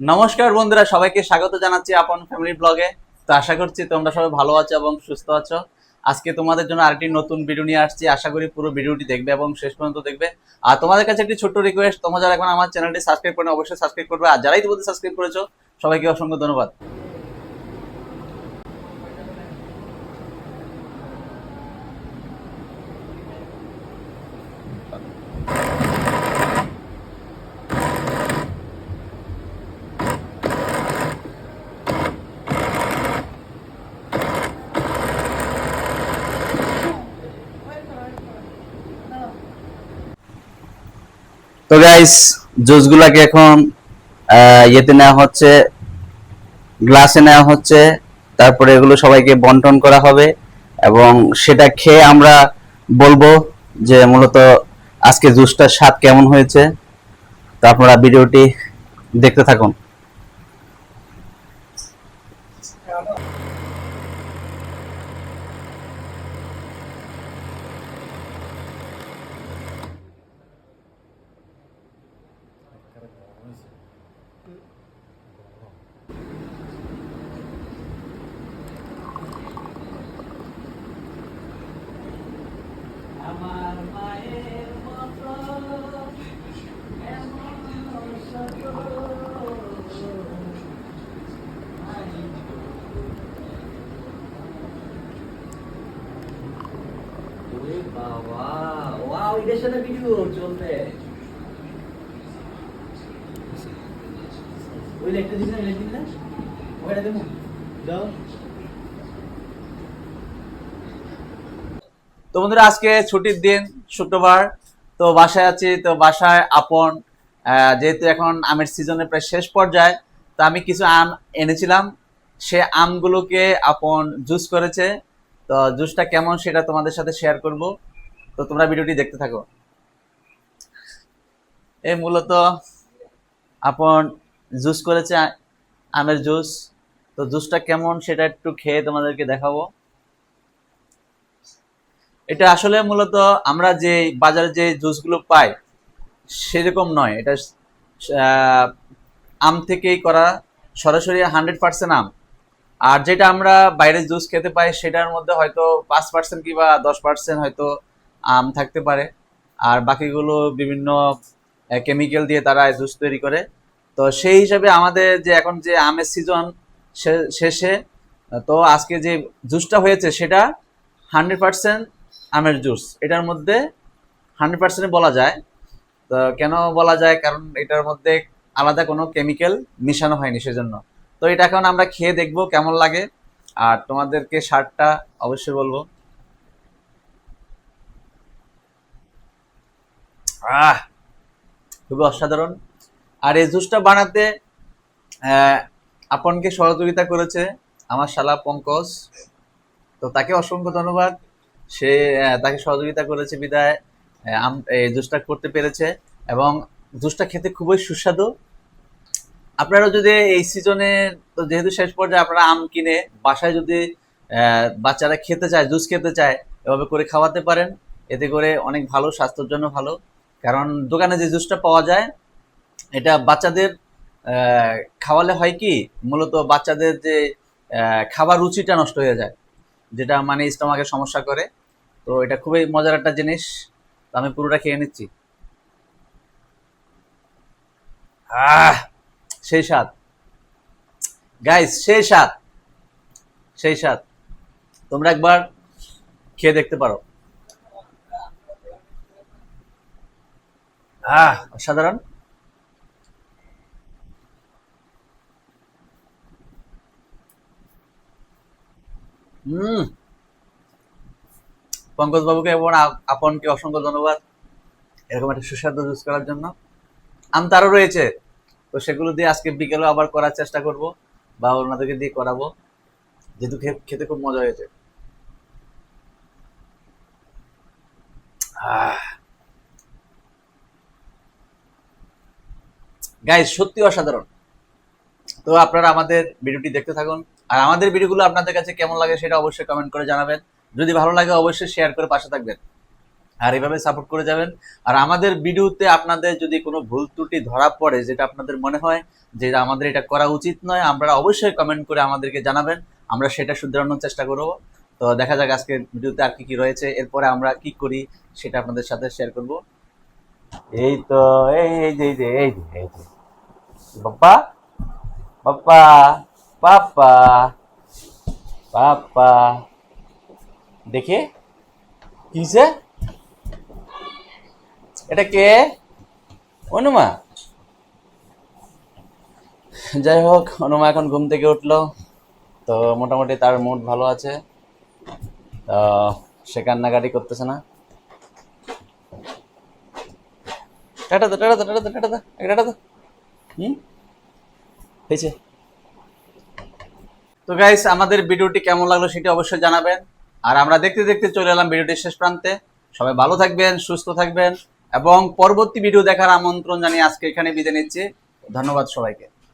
নমস্কার বন্ধুরা, সবাইকে স্বাগত জানাচ্ছি আপন ফ্যামিলি ব্লগে তো আশা করছি তোমরা সবাই ভালো আছো এবং সুস্থ আছো। আজকে তোমাদের জন্য আরেকটি নতুন ভিডিও নিয়ে আসছি। আশা করি পুরো ভিডিওটি দেখবে এবং শেষ পর্যন্ত দেখবে। আর তোমাদের কাছে একটি ছোট্ট রিকোয়েস্ট তোমরা যারা এখন আমার চ্যানেলটি সাবস্ক্রাইব করে অবশ্যই সাবস্ক্রাইব করবে। আর যারাই তোমাদের সাবস্ক্রাইব করেছ, সবাইকে অসংখ্য ধন্যবাদ। তো গাইস জুসগুলাকে এখন ইয়েতে নেওয়া হচ্ছে গ্লাসে নেওয়া হচ্ছে, তারপরে এগুলো সবাইকে বন্টন করা হবে, এবং সেটা খেয়ে আমরা বলব যে মূলত আজকে জুসটার স্বাদ কেমন হয়েছে। তো আপনারা ভিডিওটি দেখতে থাকুন। তো বন্ধুরা, আজকে ছুটির দিন, শুক্রবার। তো বাসায় আছি, তো বাসায় আপন যেহেতু এখন আমের সিজনের প্রায় শেষ পর্যায়ে, তো আমি কিছু আম এনেছিলাম। সে আমগুলোকে আপন জুস করেছে। তো জুসটা কেমন সেটা তোমাদের সাথে শেয়ার করব। তো তোমরা ভিডিওটি দেখতে থাকো। এই মূলত আপন জুস করেছে আমের জুস। তো জুসটা কেমন সেটা একটু খেয়ে তোমাদেরকে দেখাবো। এটা আসলে মূলত আমরা যে বাজারে যে জুসগুলো পাই, সেরকম নয়। এটা আম থেকেই করা, সরাসরি হান্ড্রেড পার্সেন্ট আম। আর যেটা আমরা বাইরের জুস খেতে পাই, সেটার মধ্যে হয়তো পাঁচ পার্সেন্ট কিংবা দশ পার্সেন্ট হয়তো আম থাকতে পারে। আর বাকিগুলো বিভিন্ন কেমিক্যাল দিয়ে তারা জুস তৈরি করে। তো সেই হিসাবে আমাদের যে এখন যে আমের সিজন শেষে, তো আজকে যে জুসটা হয়েছে, সেটা হান্ড্রেড পার্সেন্ট আমের জুস। এটার মধ্যে হান্ড্রেড পার্সেন্ট বলা যায়। তো কেন বলা যায়? কারণ এটার মধ্যে আলাদা কোনো কেমিক্যাল মিশানো হয়নি সেজন্য। তো এটা এখন আমরা খেয়ে দেখব কেমন লাগে। আর তোমাদেরকে স্বাদটা অবশ্যই বলব। আহ, খুবই অসাধারণ। আর এই জুসটা বানাতে আপনকে সহযোগিতা করেছে আমার শালা পঙ্কজ। তো তাকে অসংখ্য ধন্যবাদ। সে তাকে সহযোগিতা করেছে বিদায়। এই জুসটা করতে পেরেছে। এবং জুসটা খেতে খুবই সুস্বাদু। আপনারা যদি এই সিজনে তো যেহেতু শেষ পর্যায়ে আপনারা আম কিনে বাসায় যদি বাচ্চারা খেতে চায়, জুস খেতে চায়, এভাবে করে খাওয়াতে পারেন। এতে করে অনেক ভালো, স্বাস্থ্যের জন্য ভালো। কারণ দোকানে যে জুসটা পাওয়া যায়, এটা বাচ্চাদের খাওয়ালে হয় কি, মূলত বাচ্চাদের যে খাবার রুচিটা নষ্ট হয়ে যায়, যেটা মানে স্টোমাকের সমস্যা করে। তো এটা খুবই মজার একটা জিনিস। আমি পুরোটা খেয়ে নিচ্ছি। আহ! সেই স্বাদ। গাইস সেই স্বাদ। সেই স্বাদ। তোমরা একবার খেয়ে দেখতে পারো। আহ। অসাধারণ। হুম। পঙ্কজ বাবুকে এবং আপনকে অসংখ্য ধন্যবাদ। এরকম একটা সুস্বাদু জুস করার জন্য। আম তারও রয়েছে। তো সেগুলো দিয়ে আজকে বিকেলে আবার করার চেষ্টা করব, বা ওনাদেরকে দিয়ে করাবো। যেহেতু খেতে খুব মজা হয়েছে। গাইজ সত্যি অসাধারণ। তো আপনারা আমাদের ভিডিওটি দেখতে থাকুন। আর আমাদের ভিডিওগুলো আপনাদের কাছে কেমন লাগে সেটা অবশ্যই কমেন্ট করে জানাবেন। যদি ভালো লাগে অবশ্যই শেয়ার করে পাশে থাকবেন। আর এভাবে সাপোর্ট করে যাবেন। আর আমাদের ভিডিওতে আপনাদের যদি কোনো ভুল ত্রুটি ধরা পড়ে, যেটা আপনাদের মনে হয় যে আমাদের এটা করা উচিত নয় আমরা অবশ্যই কমেন্ট করে আমাদেরকে জানাবেন। আমরা সেটা শুধরানোর চেষ্টা করব। তো দেখা যাক আজকে ভিডিওতে আর কি কি রয়েছে। এরপরে আমরা কি করি সেটা আপনাদের সাথে শেয়ার করব। এই তো, এই এই যে এই যে এই যে এই যে। বাপ্পা বাপ্পা পাপা পাপা দেখে কিসে এটা কে? অনুমা। যাই হোক, অনুমা এখন ঘুম থেকে উঠল, তো মোটামুটি তার মুড ভালো আছে। তো সে কান্নাকাটি করতেছে না। টাটা তো টাটা তো টাটা তো টাটা তো টাটা তো হুম? হয়েছে। তো গাইস আমাদের ভিডিওটি কেমন লাগল সেটি অবশ্যই জানাবেন। আর আমরা দেখতে দেখতে চলে এলাম ভিডিওটির শেষ প্রান্তে। সবাই ভালো থাকবেন, সুস্থ থাকবেন। এবং পরবর্তী ভিডিও দেখার আমন্ত্রণ জানিয়ে আজকে এখানে বিদায় নিচ্ছে। ধন্যবাদ সবাইকে।